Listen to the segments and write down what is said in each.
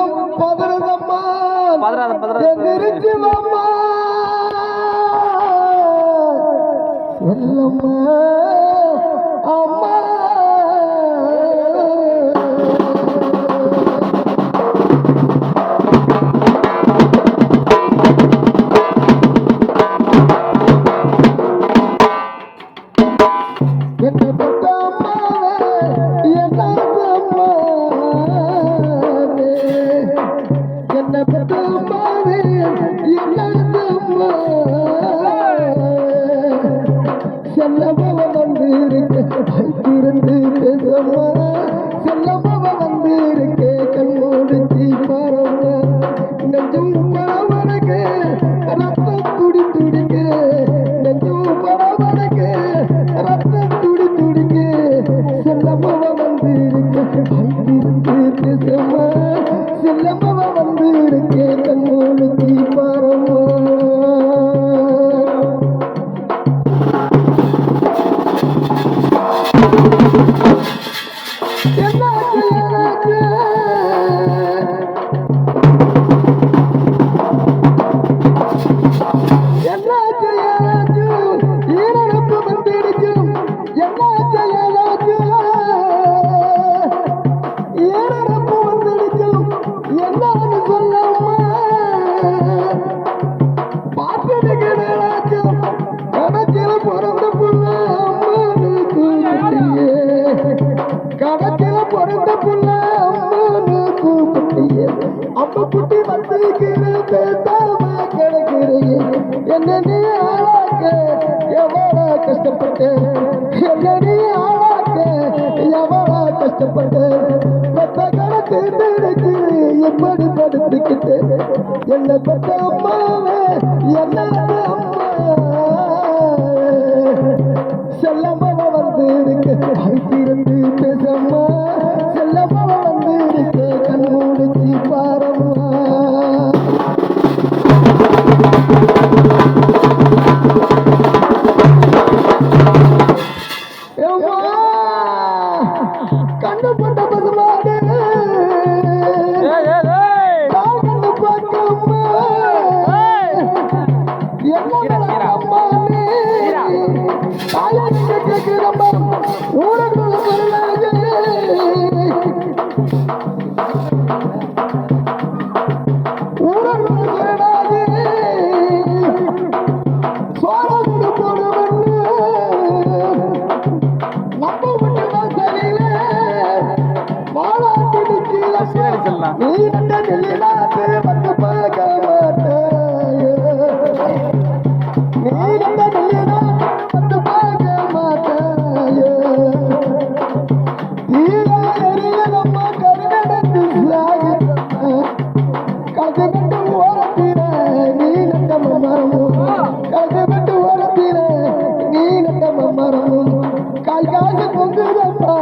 பதம் பதறதம்மா பதறாத பதறாதம்மா எல்லம்மா அம்மா. Get the என்ன பெற்ற வைத்திருந்து பேசம்மா செல்லமாவ வந்து இருக்க கண் மூடிச்சு பாரம்மா நெஞ்சும் பரவனுக்கு கணக்கில் பிறந்த புள்ள அம்மானுக்கு குட்டியே அம்மா குட்டி வந்து என்ன நீ ஆளாக்க? எவ்வளோ கஷ்டப்பட்ட? என்ன நீ ஆளாக்க? எவ்வளோ கஷ்டப்பட்ட? பெத்த கணக்கு நினைச்சு எப்படி படுத்துக்கிட்டு என்ன பட்ட அம்மா 啊 呀 காசு பொங்குதப்பா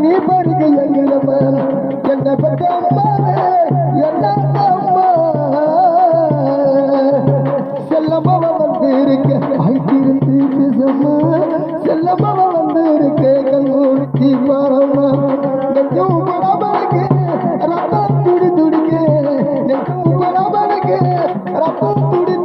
நீ படிக்க எங்குதம்மா என்ன பெற்ற அம்மா என்ன அம்மா செல்லம்மாவ வந்து இருக்க வைத்திருந்து பிசம்மா செல்லம்மாவ வந்து இருக்க கல்லூரி மரம்மா நெஞ்சும் பராமரிக்கு ரத்தம் துடி துடிக்க நெஞ்சும் பராமரிக்கு ரத்தம் துடி